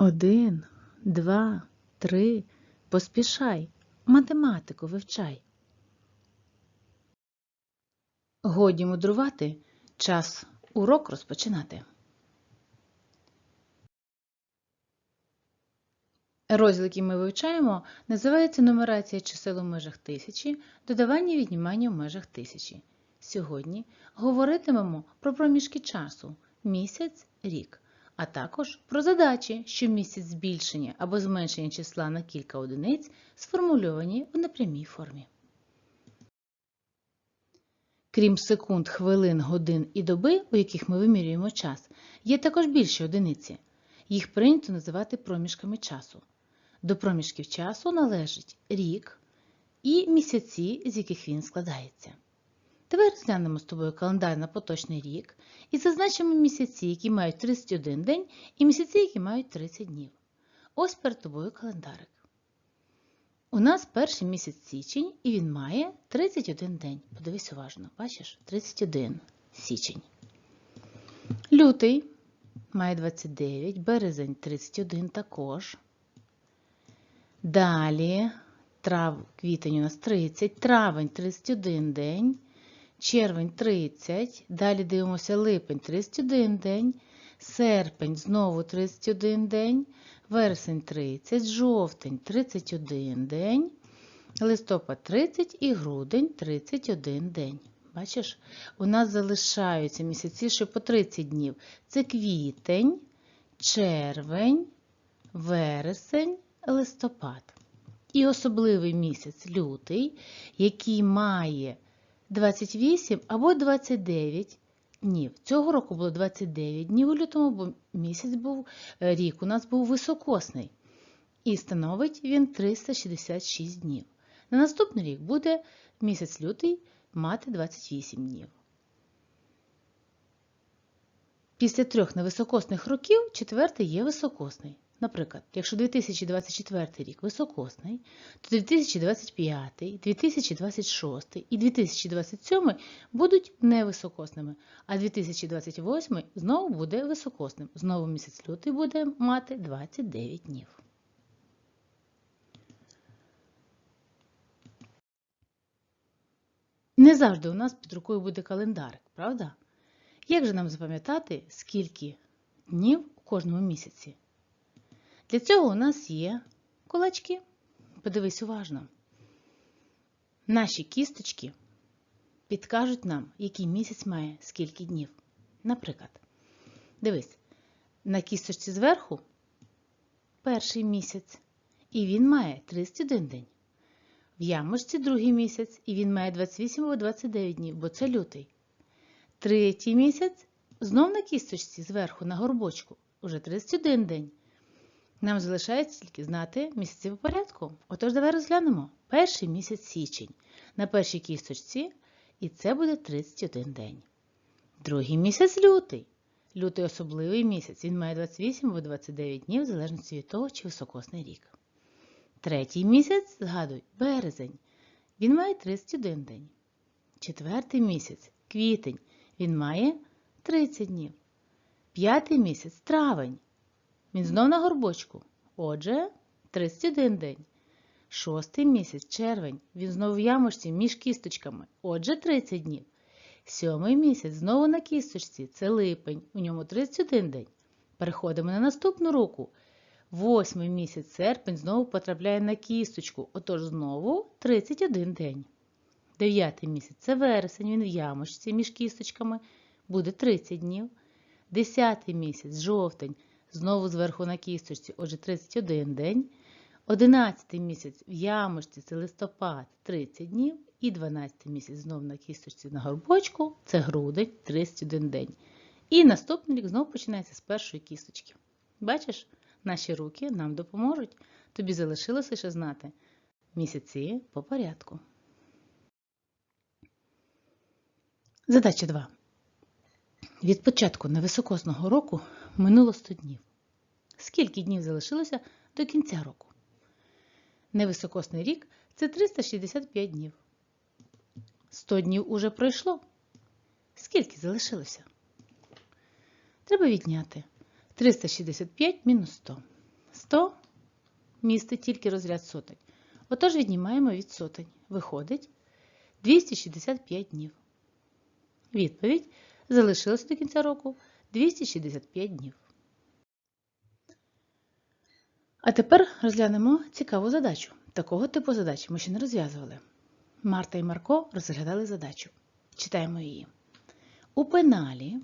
Один, два, три. Поспішай. Математику вивчай. Годі мудрувати. Час урок розпочинати. Розділ, який ми вивчаємо, називається нумерація чисел у межах тисячі, додавання і віднімання в межах тисячі. Сьогодні говоритимемо про проміжки часу місяць, рік, а також про задачі, що містять збільшення або зменшення числа на кілька одиниць, сформульовані в непрямій формі. Крім секунд, хвилин, годин і доби, у яких ми вимірюємо час, є також більші одиниці. Їх прийнято називати проміжками часу. До проміжків часу належить рік і місяці, з яких він складається. Давай розглянемо з тобою календар на поточний рік і зазначимо місяці, які мають 31 день, і місяці, які мають 30 днів. Ось перед тобою календарик. У нас перший місяць січень, і він має 31 день. Подивись уважно, бачиш? 31 січень. Лютий має 29, березень 31 також. Далі трав, квітень у нас 30, травень 31 день, червень 30, далі дивимося липень 31 день, серпень знову 31 день, вересень 30, жовтень 31 день, листопад 30 і грудень 31 день. Бачиш, у нас залишаються місяці ще по 30 днів. Це квітень, червень, вересень, листопад. І особливий місяць лютий, який має 28 або 29 днів. Цього року було 29 днів у лютому, бо місяць був, е, рік у нас був високосний. І становить він 366 днів. На наступний рік буде місяць лютий мати 28 днів. Після трьох невисокосних років четвертий є високосний. Наприклад, якщо 2024 рік високосний, то 2025, 2026 і 2027 будуть невисокосними, а 2028 знову буде високосним. Знову місяць лютий буде мати 29 днів. Не завжди у нас під рукою буде календарик, правда? Як же нам запам'ятати, скільки днів у кожному місяці? Для цього у нас є кулачки. Подивись уважно. Наші кісточки підкажуть нам, який місяць має скільки днів. Наприклад, дивись, на кісточці зверху перший місяць, і він має 31 день. В ямочці другий місяць, і він має 28 або 29 днів, бо це лютий. Третій місяць знов на кісточці зверху на горбочку уже 31 день. Нам залишається тільки знати місяці по порядку. Отож, давай розглянемо перший місяць січень на першій кісточці, і це буде 31 день. Другий місяць лютий. Лютий особливий місяць. Він має 28 або 29 днів, в залежності від того, чи високосний рік. Третій місяць, згадуй, березень. Він має 31 день. Четвертий місяць квітень. Він має 30 днів. П'ятий місяць травень. Він знов на горбочку. Отже, 31 день. Шостий місяць червень. Він знову в ямочці між кісточками. Отже, 30 днів. Сьомий місяць знову на кісточці. Це липень. У ньому 31 день. Переходимо на наступну руку. Восьмий місяць серпень знову потрапляє на кісточку. Отож знову 31 день. Дев'ятий місяць це вересень. Він в ямочці між кісточками. Буде 30 днів. Десятий місяць жовтень. Знову зверху на кісточці, отже, 31 день. 11 місяць в ямочці це листопад 30 днів. І 12 місяць знову на кісточці на горбочку це грудень 31 день. І наступний рік знову починається з першої кісточки. Бачиш, наші руки нам допоможуть. Тобі залишилося ще знати місяці по порядку. Задача 2. Від початку невисокосного року минуло 100 днів. Скільки днів залишилося до кінця року? Невисокосний рік це 365 днів. 100 днів уже пройшло. Скільки залишилося? Треба відняти 365 мінус 100. 100 містить тільки розряд сотень. Отож віднімаємо від сотень. Виходить 265 днів. Відповідь залишилося до кінця року 265 днів. А тепер розглянемо цікаву задачу. Такого типу задач ми ще не розв'язували. Марта і Марко розглядали задачу. Читаємо її. У пеналі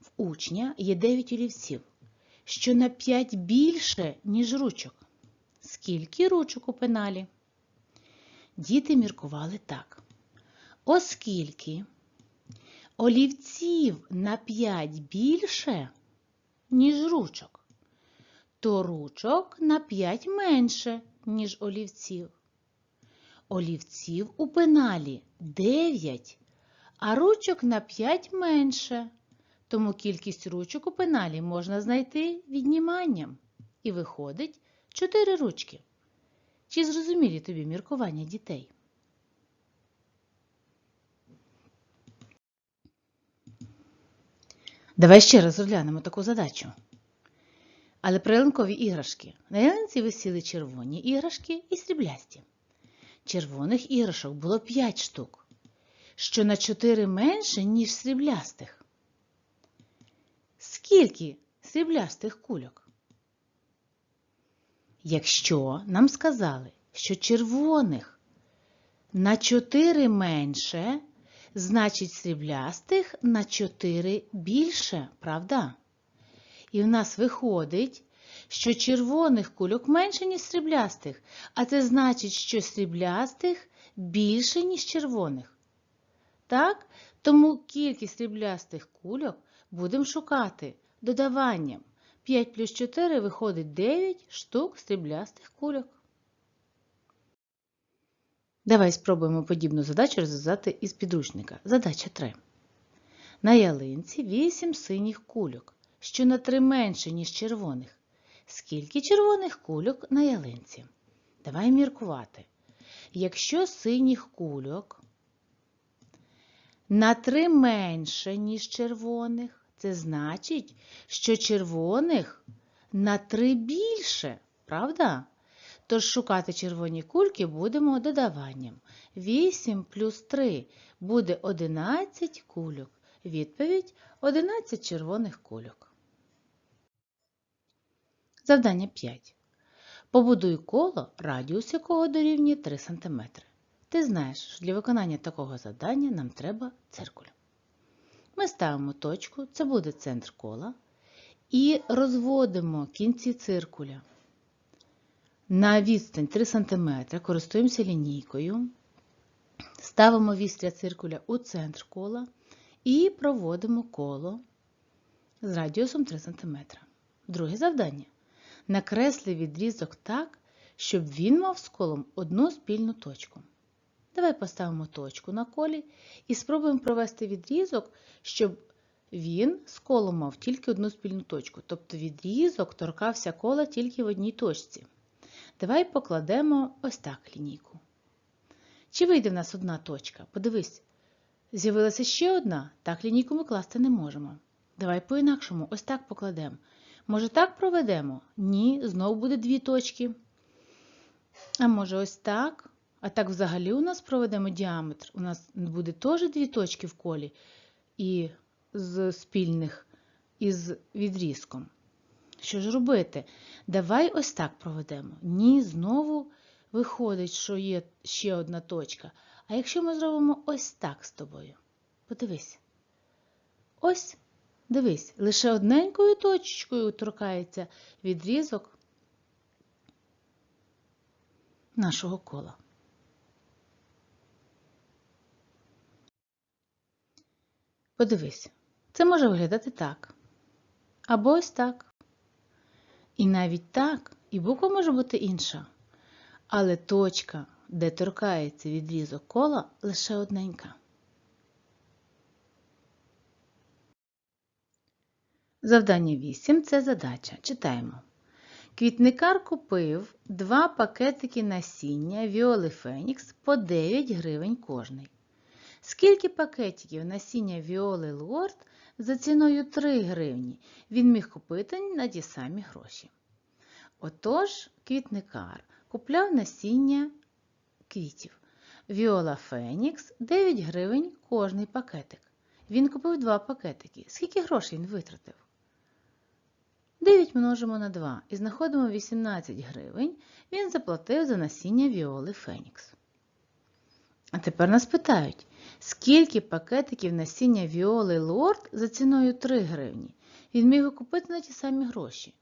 в учня є 9 олівців, що на 5 більше, ніж ручок. Скільки ручок у пеналі? Діти міркували так. Оскільки олівців на 5 більше, ніж ручок, то ручок на 5 менше, ніж олівців. Олівців у пеналі 9, а ручок на 5 менше. Тому кількість ручок у пеналі можна знайти відніманням. І виходить 4 ручки. Чи зрозумілі тобі міркування дітей? Давай ще раз розглянемо таку задачу. Але про ялинкові іграшки. На ялинці висіли червоні іграшки і сріблясті. Червоних іграшок було 5 штук, що на 4 менше, ніж сріблястих. Скільки сріблястих кульок? Якщо нам сказали, що червоних на 4 менше, значить сріблястих на 4 більше, правда? І в нас виходить, що червоних кульок менше, ніж сріблястих, а це значить, що сріблястих більше, ніж червоних. Так? Тому кількість сріблястих кульок будемо шукати додаванням. 5 плюс 4 виходить 9 штук сріблястих кульок. Давай спробуємо подібну задачу розв'язати із підручника. Задача 3. На ялинці 8 синіх кульок, що на 3 менше, ніж червоних. Скільки червоних кульок на ялинці? Давай міркувати. Якщо синіх кульок на 3 менше, ніж червоних, це значить, що червоних на 3 більше, правда? Тож шукати червоні кульки будемо додаванням. 8 плюс 3 буде 11 кульок. Відповідь 11 червоних кульок. Завдання 5. Побудуй коло, радіус якого дорівнює 3 см. Ти знаєш, що для виконання такого завдання нам треба циркуль. Ми ставимо точку, це буде центр кола, і розводимо кінці циркуля. На відстань 3 см користуємося лінійкою, ставимо вістря циркуля у центр кола і проводимо коло з радіусом 3 см. Друге завдання. Накресли відрізок так, щоб він мав з колом одну спільну точку. Давай поставимо точку на колі і спробуємо провести відрізок, щоб він з колом мав тільки одну спільну точку. Тобто відрізок торкався кола тільки в одній точці. Давай покладемо ось так лінійку. Чи вийде в нас одна точка? Подивись, з'явилася ще одна, так лінійку ми класти не можемо. Давай по-інакшому, ось так покладемо. Може, так проведемо? Ні, знову буде дві точки. А може, ось так? А так взагалі у нас проведемо діаметр. У нас буде теж дві точки в колі і з спільних із відрізком. Що ж робити? Давай ось так проведемо. Ні, знову виходить, що є ще одна точка. А якщо ми зробимо ось так з тобою? Подивись. Ось, дивись, лише одненькою точечкою торкається відрізок нашого кола. Подивись, це може виглядати так. Або ось так. І навіть так, і буква може бути інша. Але точка, де торкається відрізок кола, лише одненька. Завдання 8 це задача. Читаємо. Квітникар купив два пакетики насіння Віоли Фенікс по 9 гривень кожний. Скільки пакетиків насіння Віоли Лорд за ціною 3 гривні він міг купити на ті самі гроші? Отож, квітникар купляв насіння квітів. Віола Фенікс 9 гривень кожний пакетик. Він купив два пакетики. Скільки грошей він витратив? 9 множимо на 2 і знаходимо 18 гривень. Він заплатив за насіння Віоли Фенікс. А тепер нас питають, скільки пакетиків насіння Віоли Лорд за ціною 3 гривні? Він міг би купити на ті самі гроші.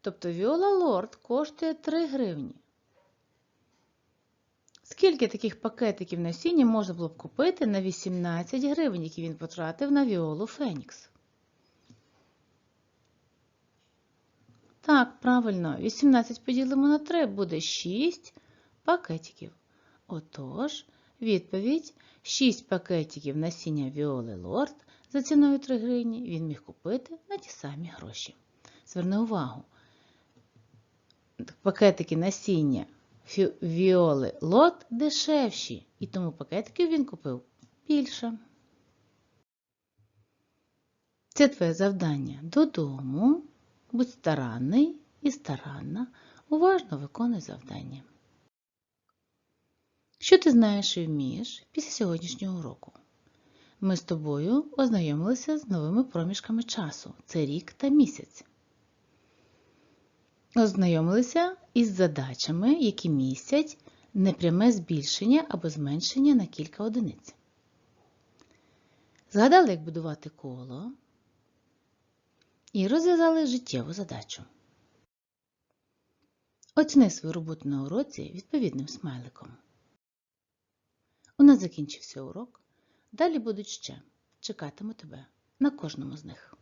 Тобто Віола Лорд коштує 3 гривні. Скільки таких пакетиків насіння можна було б купити на 18 гривень, які він потратив на Віолу Фенікс? Так, правильно, 18 поділимо на 3 буде 6 пакетиків. Отож, відповідь 6 пакетиків насіння Віоли Лорд за ціною 3 гривні він міг купити на ті самі гроші. Зверни увагу, пакетики насіння Віоли Лорд дешевші, і тому пакетиків він купив більше. Це твоє завдання додому. Будь старанний і старанна, уважно виконуй завдання. Що ти знаєш і вмієш після сьогоднішнього уроку? Ми з тобою ознайомилися з новими проміжками часу це рік та місяць. Ознайомилися із задачами, які містять непряме збільшення або зменшення на кілька одиниць. Згадали, як будувати коло і розв'язали життєву задачу. Оціни свою роботу на уроці відповідним смайликом. У нас закінчився урок. Далі будуть ще. Чекатиму тебе на кожному з них.